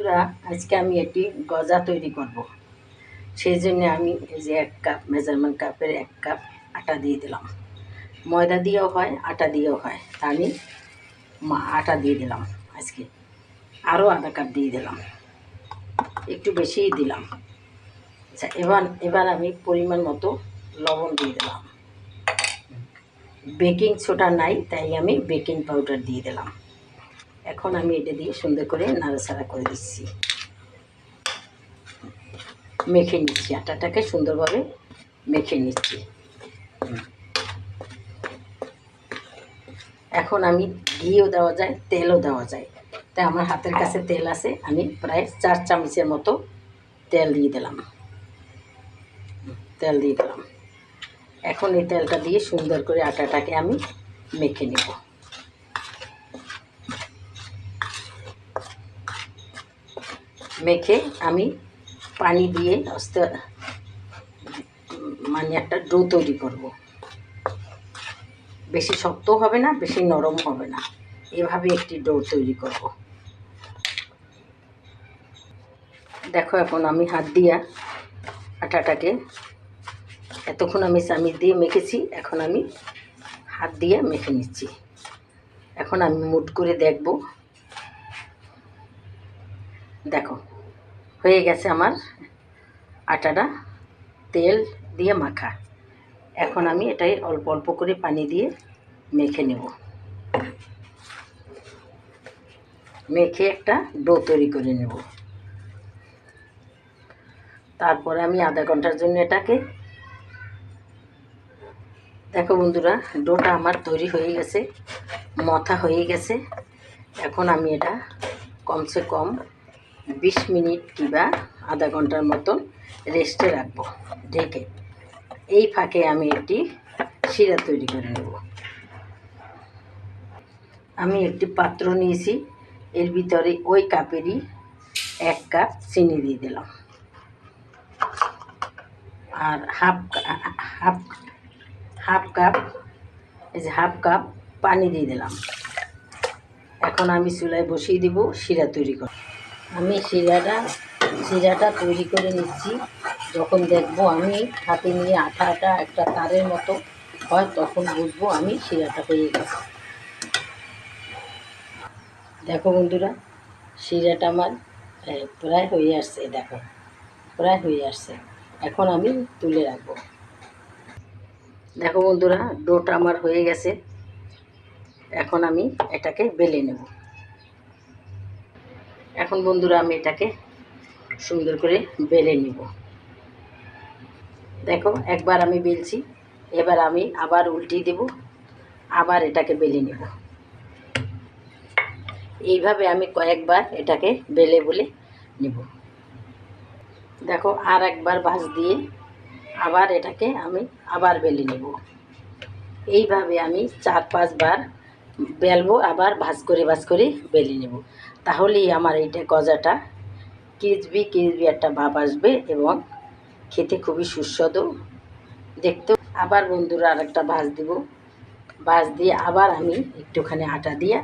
বন্ধুরা, আজকে আমি একটি গজা তৈরি করব। সেই জন্য আমি এই যে এক কাপ মেজারমেন্ট কাপের এক কাপ আটা দিয়ে দিলাম। ময়দা দিয়েও হয় আটা দিয়েও হয়। তা আমি আটা দিয়ে দিলাম আজকে। আরও আধা কাপ দিয়ে দিলাম। একটু বেশিই দিলাম। আচ্ছা এবার এবার আমি পরিমাণ মতো লবণ দিয়ে দিলাম। বেকিং সোডা নাই তাই আমি বেকিং পাউডার দিয়ে দিলাম। এখন আমি এটা দিয়ে সুন্দর করে নাড়াচাড়া করে দিচ্ছি। মেখে নিচ্ছি, আটাটাকে সুন্দরভাবে মেখে নিচ্ছি। এখন আমি ঘিও দেওয়া যায়, তেলও দেওয়া যায়। তাই আমার হাতের কাছে তেল আছে, আমি প্রায় চার চামচের মতো তেল দিয়ে দিলাম। তেল দিয়ে দিলাম। এখন এই তেলটা দিয়ে সুন্দর করে আটাটাকে আমি মেখে নেব। মেখে আমি পানি দিয়ে আস্তে মানে একটা ডো তৈরি করব। বেশি শক্ত হবে না, বেশি নরম হবে না। এভাবে একটি ডো তৈরি করব। দেখো এখন আমি হাত দিয়া আটাটাকে, এতক্ষণ আমি চামিচ দিয়ে মেখেছি, এখন আমি হাত দিয়ে মেখে নিচ্ছি। এখন আমি মুট করে দেখব দেখো, হয়ে গেছে আমার আটাটা তেল দিয়ে মাখা। এখন আমি এটাই অল্প অল্প করে পানি দিয়ে মেখে নেব। মেখে একটা ডো তৈরি করে নেব। তারপরে আমি আধা ঘণ্টার জন্য এটাকে, দেখো বন্ধুরা, ডোটা আমার তৈরি হয়ে গেছে, মথা হয়ে গেছে। এখন আমি এটা কমসে কম বিশ মিনিট কিংবা আধা ঘণ্টার মতন রেস্টে রাখব। ঢেকে। এই ফাঁকে আমি একটি শিরা তৈরি করে নেব। আমি একটি পাত্র নিয়েছি। এর ভিতরে ওই কাপেরই এক কাপ চিনি দিয়ে দিলাম। আর হাফ হাফ হাফ কাপ, এই যে হাফ কাপ পানি দিয়ে দিলাম। এখন আমি চুলায় বসিয়ে দিব শিরা তৈরি কর আমি শিরাটা শিরাটা তৈরি করে নিচ্ছি। যখন দেখব আমি হাতে নিয়ে আঠা আঠা একটা তারের মতো হয়, তখন বুঝব আমি শিরাটা হয়ে গেছে। দেখো বন্ধুরা, শিরাটা আমার প্রায় হয়ে আসছে, দেখো, প্রায় হয়ে আসছে। এখন আমি তুলে রাখব। দেখো বন্ধুরা, ডোটা আমার হয়ে গেছে। এখন আমি এটাকে বেলে নেব। এখন বন্ধুরা আমি এটাকে সুন্দর করে বেলে নিব। দেখো, একবার আমি বেলছি, এবার আমি আবার উল্টিয়ে দেব, আবার এটাকে বেলে নেব। এইভাবে আমি কয়েকবার এটাকে বেলে বলে নেব। দেখো, আর একবার ভাঁজ দিয়ে আবার এটাকে আমি আবার বেলে নেব। এইভাবে আমি চার পাঁচবার বেলবো, আবার ভাজ করে ভাজ করে বেলে নেব। তাহলেই আমার এইটা গজাটা। ক্রিসবি ক্রিসবি একটা ভাব আসবে এবং খেতে খুবই সুস্বাদু। দেখতে আবার বন্ধুরা আর একটা ভাজ দিব। ভাজ দিয়ে আবার আমি একটুখানি আটা দিয়ে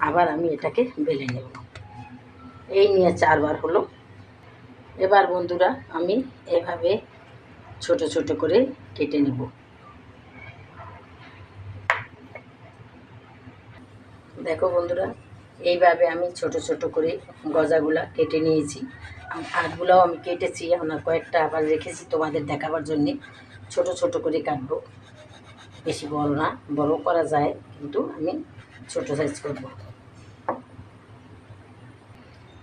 আবার আমি এটাকে বেলে নেব। এই নিয়ে চারবার হলো। এবার বন্ধুরা আমি এভাবে ছোট ছোট করে কেটে নেব। দেখো বন্ধুরা এইভাবে আমি ছোট ছোট করে গজাগুলা কেটে নিয়েছি। আটগুলাও আমি কেটেছি, এখন কয়েকটা আবার রেখেছি তোমাদের দেখাবার জন্যে। ছোট ছোট করে কাটবো। বেশি বড় না, বড় করা যায়, কিন্তু আমি ছোট সাইজ করব।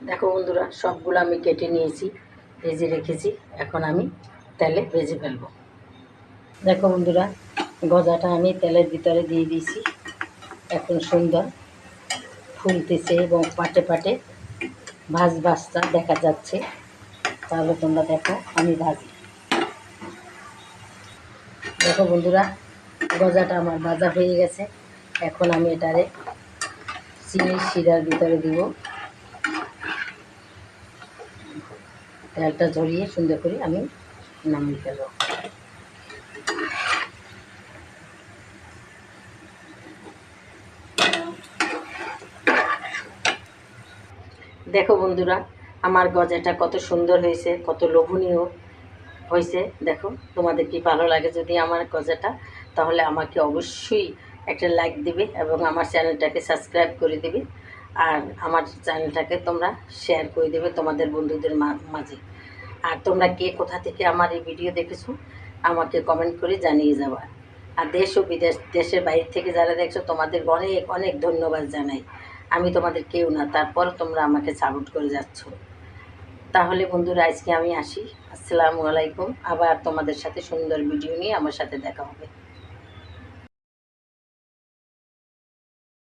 দেখো বন্ধুরা, সবগুলো আমি কেটে নিয়েছি, ভেজে রেখেছি। এখন আমি তেলে ভেজে ফেলব। দেখো বন্ধুরা, গজাটা আমি তেলের ভিতরে দিয়ে দিয়েছি। এখন সুন্দর ফুলতেছে এবং পাটে পাটে ভাজ ভাজটা দেখা যাচ্ছে। তাহলে তোমরা দেখো, আমি ভাজি। দেখো বন্ধুরা, গজাটা আমার ভাজা হয়ে গেছে। এখন আমি এটারে চিনির শিরার ভিতরে দিব। তেলটা ঝরিয়ে সুন্দর করে আমি নামিয়ে ফেলব। দেখো বন্ধুরা, আমার গজাটা কত সুন্দর হয়েছে, কত লোভনীয় হয়েছে। দেখো, তোমাদের কি ভালো লাগে যদি আমার গজাটা, তাহলে আমাকে অবশ্যই একটা লাইক দিবে এবং আমার চ্যানেলটাকে সাবস্ক্রাইব করে দিবে। আর আমার চ্যানেলটাকে তোমরা শেয়ার করে দেবে তোমাদের বন্ধুদের মাঝে। আর তোমরা কে কোথা থেকে আমার এই ভিডিও দেখেছ, আমাকে কমেন্ট করে জানিয়ে যাবা। আর দেশ ও বিদেশ দেশের বাইরে থেকে যারা দেখছ, তোমাদের অনেক অনেক ধন্যবাদ জানাই। আমি তোমাদের কেউ না, তারপর তোমরা আমাকে সাপোর্ট করে যাচ্ছ। তাহলে বন্ধুরা, আজকে আমি আসি। আসসালামু আলাইকুম। আবার তোমাদের সাথে সুন্দর ভিডিও নিয়ে আমার সাথে দেখা হবে।